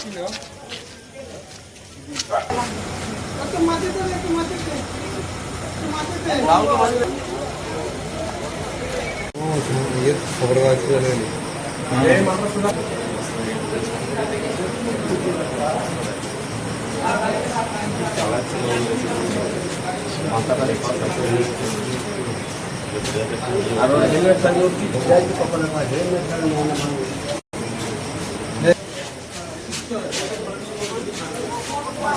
Kilo टमाटर दे टमाटर दे टमाटर दे लाओ टमाटर ओ ये खबर आज के लिए ये मतलब सुना আর হেলমেট থাকে হেলমেট থাকে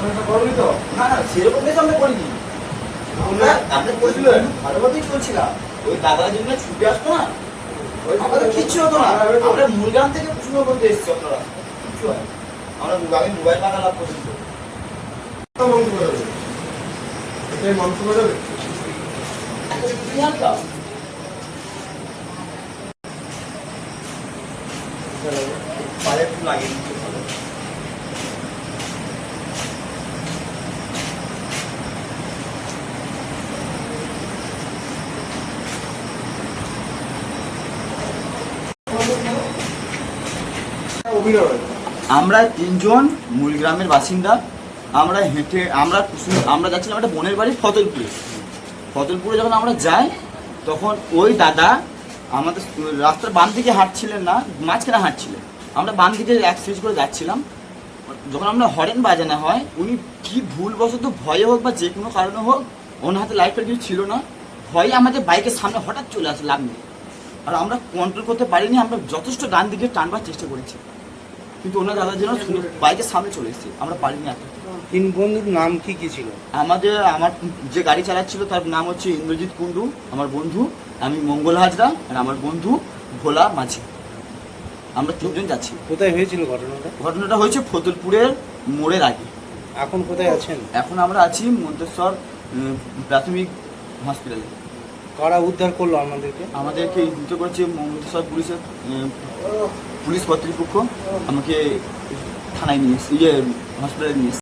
খবর কাগজ না না সেরকম কিছু আমরা করিনি। আমরা আপনি বলছিলেন ভালোভাবেই চলছিলাম। ওই দাদার জন্য ছুটে আসতো না আমাদের কিচ্ছু হতো না। আমরা মুরগান থেকে প্রশ্ন করতে এসেছি আপনারা। কিচ্ছু হয় আমরা আমি মোবাইল লাভ পর্যন্ত। পায়ে একটু লাগিয়ে আমরা তিনজন মূল গ্রামের বাসিন্দা, আমরা হেঁটে, আমরা আমরা যাচ্ছিলাম একটা বোনের বাড়ি ফতলপুরে। ফতলপুরে যখন আমরা যাই, তখন ওই দাদা আমাদের রাস্তার বাম দিকে হাঁটছিলেন না, মাঝখানে হাঁটছিলেন। আমরা বাম দিকে এক সিরিজ করে যাচ্ছিলাম। যখন আমরা হরেন বাজানো হয়, উনি কি ভুলবশত ভয়ে হোক বা যে কোনো কারণে হোক, ওনার হাতে লাইফের কিছু ছিল না। ভয়ে আমাদের বাইকের সামনে হঠাৎ চলে আসে লাভ নেই আর আমরা কন্ট্রোল করতে পারিনি, আমরা যথেষ্ট ডান দিকে টানবার চেষ্টা করেছি। কিন্তু ওনার দাদার জন্য বাইকের সামনে চলে এসেছি আমরা পারিনি আর তিন বন্ধুর নাম কি কি ছিল? আমাদের আমার যে গাড়ি চালাচ্ছিল তার নাম হচ্ছে ইন্দ্রজিৎ কুন্ডু আমার বন্ধু আমি মঙ্গল হাজরা আর আমার বন্ধু ভোলা মাঝি। আমরা তিনজন যাচ্ছি। কোথায় হয়েছিল ঘটনাটা? ঘটনাটা হয়েছে ফতুলপুরের মোড়ের আগে। এখন কোথায় আছেন? এখন আমরা আছি মন্তেশ্বর প্রাথমিক হসপিটালে কারা উদ্ধার করল আমাদেরকে আমাদেরকে উদ্ধার করেছে মন্তেশ্বর পুলিশের পুলিশ কর্তৃপক্ষ আমাকে থানায় নিয়ে এসে ইয়ে হসপিটালে নিয়ে এসেছে।